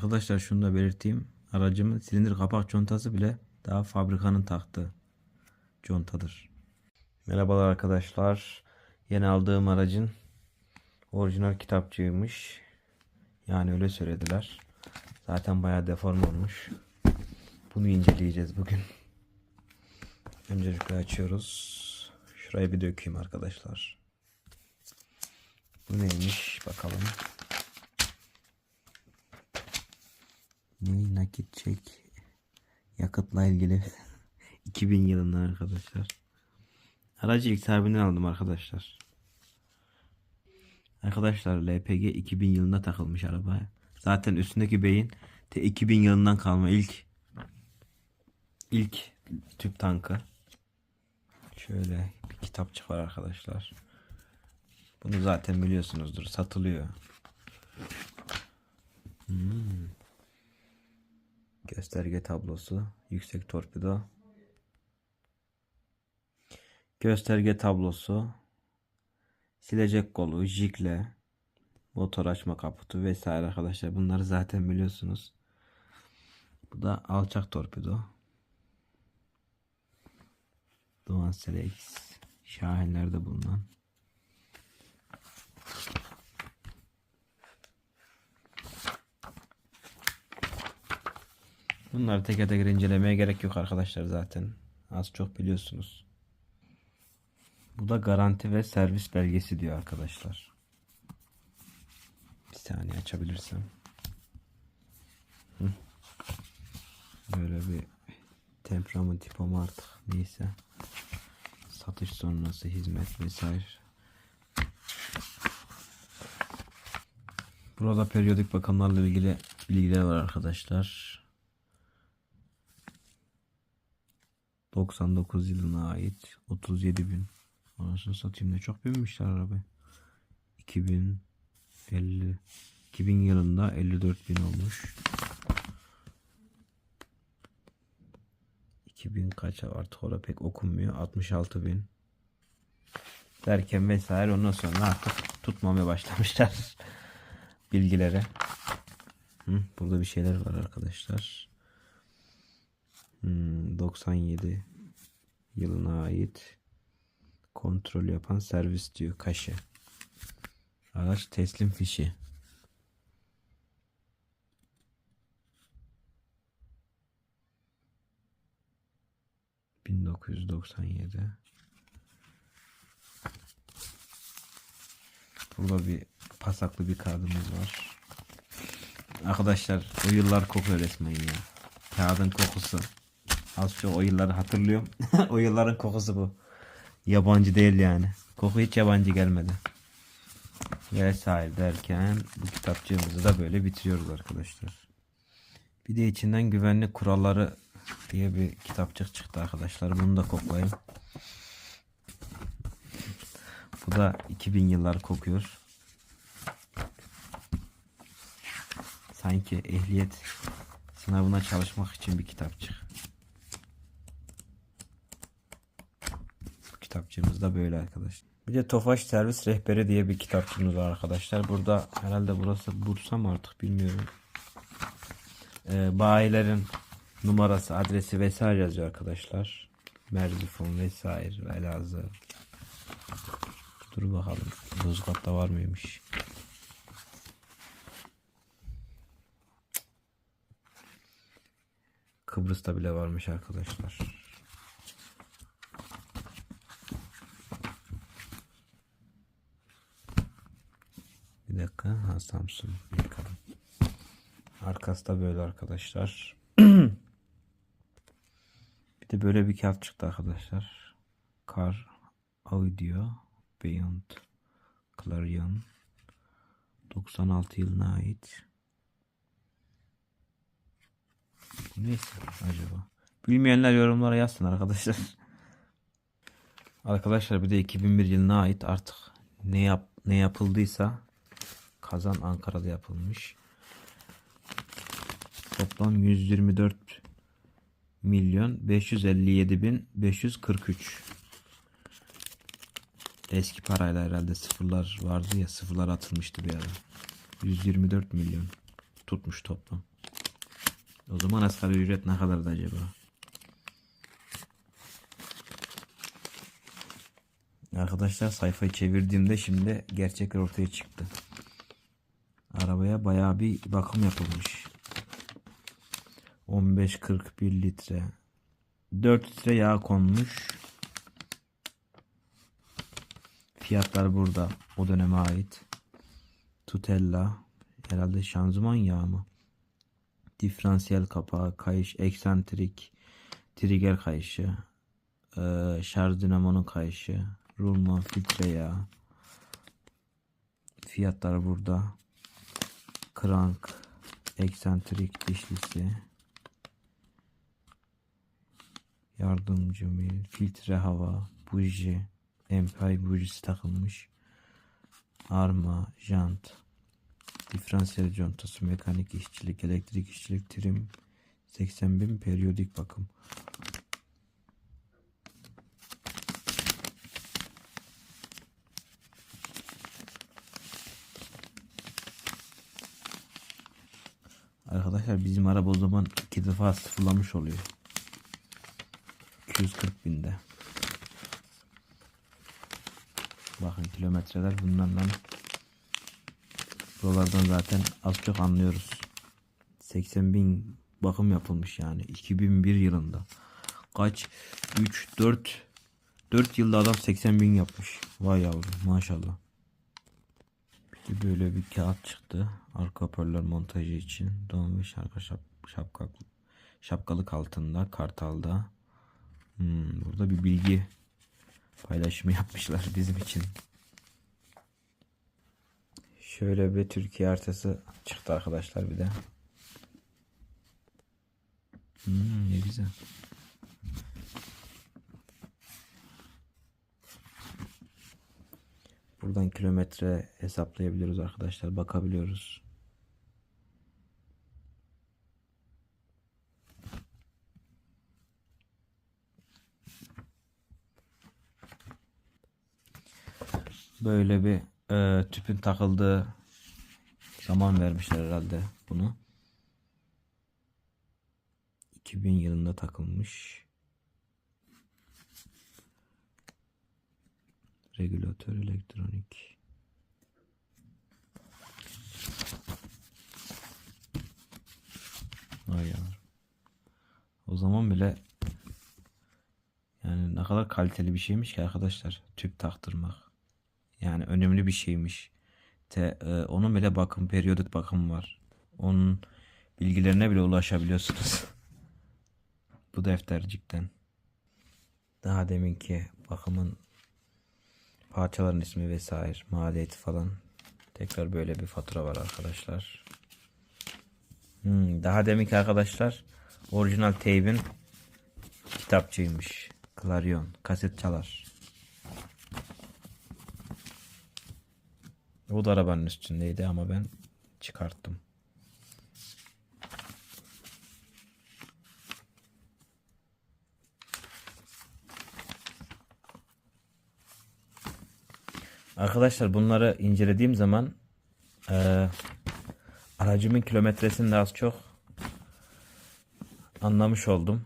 Arkadaşlar şunu da belirteyim. Aracımın silindir kapak contası bile daha fabrikanın taktığı contadır. Merhabalar arkadaşlar. Yeni aldığım aracın orijinal kitapçığıymış. Yani öyle söylediler. Zaten bayağı deform olmuş. Bunu inceleyeceğiz bugün. Öncelikle açıyoruz. Şurayı bir dökeyim arkadaşlar. Bu neymiş bakalım. Ne nakit çek yakıtla ilgili 2000 yılından arkadaşlar. Aracı ilk sahibinden aldım arkadaşlar. Arkadaşlar LPG 2000 yılında takılmış arabaya. Zaten üstündeki beyin de 2000 yılından kalma ilk ilk tüp tankı. Şöyle bir kitapçık var arkadaşlar. Bunu zaten biliyorsunuzdur. Satılıyor. Gösterge tablosu. Yüksek torpido. Gösterge tablosu. Silecek kolu, jikle, motor açma kaputu vesaire arkadaşlar. Bunları zaten biliyorsunuz. Bu da alçak torpido. Doğan Selex. Şahinlerde bulunan. Bunları teker teker incelemeye gerek yok arkadaşlar zaten. Az çok biliyorsunuz. Bu da garanti ve servis belgesi diyor arkadaşlar. Bir saniye açabilirsem. Böyle bir temperament tipoma artık neyse. Satış sonrası hizmet vesaire. Burada periyodik bakımlarla ilgili bilgiler var arkadaşlar. 99 yılına ait 37 bin. Anasını satayım ne çok binmişler araba. 2050 2000 yılında 54 bin olmuş. 2000 kaç artık orada pek okunmuyor. 66 bin. Derken vesaire ondan sonra artık tutmamaya başlamışlar bilgileri. Hı, burada bir şeyler var arkadaşlar. Hmm, 97 yılına ait kontrol yapan servis diyor kaşı. Araç teslim fişi. ...1997... Burada bir pasaklı bir kağıdımız var. Arkadaşlar o yıllar kokuyor resmen ya. Kağıdın kokusu. Az çok o yılları hatırlıyorum. o yılların kokusu bu. Yabancı değil yani. Koku hiç yabancı gelmedi. Vesaire derken bu kitapçığımızı da böyle bitiriyoruz arkadaşlar. Bir de içinden güvenlik kuralları diye bir kitapçık çıktı arkadaşlar. Bunu da koklayayım. Bu da 2000 yıllar kokuyor. Sanki ehliyet sınavına çalışmak için bir kitapçık. Kitapçığımız da böyle arkadaşlar. Bir de Tofaş Servis Rehberi diye bir kitapçığımız var arkadaşlar. Burada herhalde burası Bursa mı artık bilmiyorum. Ee, bayilerin numarası, adresi vesaire yazıyor arkadaşlar. Merzifon vesaire, Elazığ. Dur bakalım. Yozgat'ta var mıymış? Kıbrıs'ta bile varmış arkadaşlar. Bir dakika. Ha Samsun. Bakalım. Arkası da böyle arkadaşlar. bir de böyle bir kağıt çıktı arkadaşlar. Car Audio Beyond Clarion 96 yılına ait. Neyse acaba? Bilmeyenler yorumlara yazsın arkadaşlar. Arkadaşlar bir de 2001 yılına ait artık ne yap ne yapıldıysa Kazan Ankara'da yapılmış. Toplam 124 milyon 557 bin 543 Eski parayla herhalde sıfırlar vardı ya sıfırlar atılmıştı bir ara. 124 milyon tutmuş toplam. O zaman asgari ücret ne kadardı acaba? Arkadaşlar sayfayı çevirdiğimde şimdi gerçekler ortaya çıktı. Arabaya bayağı bir bakım yapılmış. 15-41 litre. 4 litre yağ konmuş. Fiyatlar burada. O döneme ait. Tutella. Herhalde şanzıman yağı mı? Diferansiyel kapağı, kayış, eksantrik, trigger kayışı, eee, şarj dinamonun kayışı, rulman filtre yağı. Fiyatlar burada. Krank, eksantrik dişlisi, yardımcı mil, filtre hava, buji, empay bujisi takılmış. Arma, jant, diferansiyel contası, mekanik işçilik, elektrik işçilik, trim, 80 bin periyodik bakım. Arkadaşlar bizim araba o zaman iki defa sıfırlamış oluyor. 240 binde. Bakın kilometreler bunlardan buralardan zaten az çok anlıyoruz. 80 bin bakım yapılmış yani 2001 yılında. Kaç? 3, 4 4 yılda adam 80 bin yapmış. Vay yavrum maşallah. Böyle bir kağıt çıktı. Arka hoparlör montajı için. Don ve şarkı şap, şapka, şapkalık altında Kartal'da. Hmm, burada bir bilgi paylaşımı yapmışlar bizim için. Şöyle bir Türkiye haritası çıktı arkadaşlar bir de. Hmm, ne güzel. Buradan kilometre hesaplayabiliyoruz arkadaşlar. Bakabiliyoruz. Böyle bir e, tüpün takıldığı zaman vermişler herhalde bunu. 2000 yılında takılmış. Regülatör elektronik. Vay yavrum. O zaman bile yani ne kadar kaliteli bir şeymiş ki arkadaşlar tüp taktırmak. Yani önemli bir şeymiş. Te, e, onun bile bakım periyodik bakım var. Onun bilgilerine bile ulaşabiliyorsunuz. Bu deftercikten. Daha deminki bakımın parçaların ismi vesaire maliyeti falan. Tekrar böyle bir fatura var arkadaşlar. Hmm, daha deminki arkadaşlar orijinal teybin kitapçıymış. Clarion kaset çalar. O da arabanın üstündeydi ama ben çıkarttım. Arkadaşlar bunları incelediğim zaman eee, aracımın kilometresini de az çok anlamış oldum.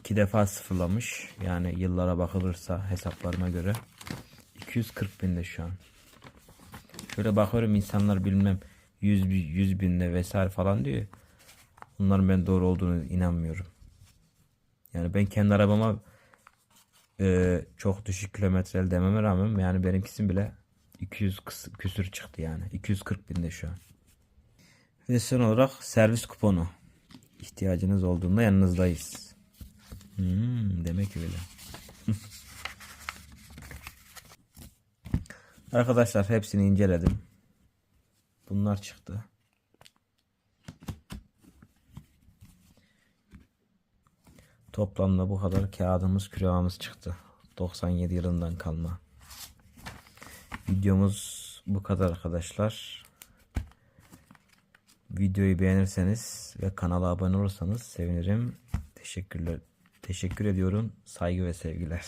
İki defa sıfırlamış. Yani yıllara bakılırsa hesaplarıma göre 240 binde şu an. Şöyle bakıyorum insanlar bilmem 100, bi- 100 binde vesaire falan diyor. Bunların ben doğru olduğunu inanmıyorum. Yani ben kendi arabama e, çok düşük kilometreli dememe rağmen yani benimkisi bile 200 kıs- küsür çıktı yani. 240 binde şu an. Ve son olarak servis kuponu. İhtiyacınız olduğunda yanınızdayız. Hmm, demek öyle. Arkadaşlar hepsini inceledim. Bunlar çıktı. Toplamda bu kadar kağıdımız küreğimiz çıktı. 97 yılından kalma. Videomuz bu kadar arkadaşlar. Videoyu beğenirseniz ve kanala abone olursanız sevinirim. Teşekkürler. Teşekkür ediyorum. Saygı ve sevgiler.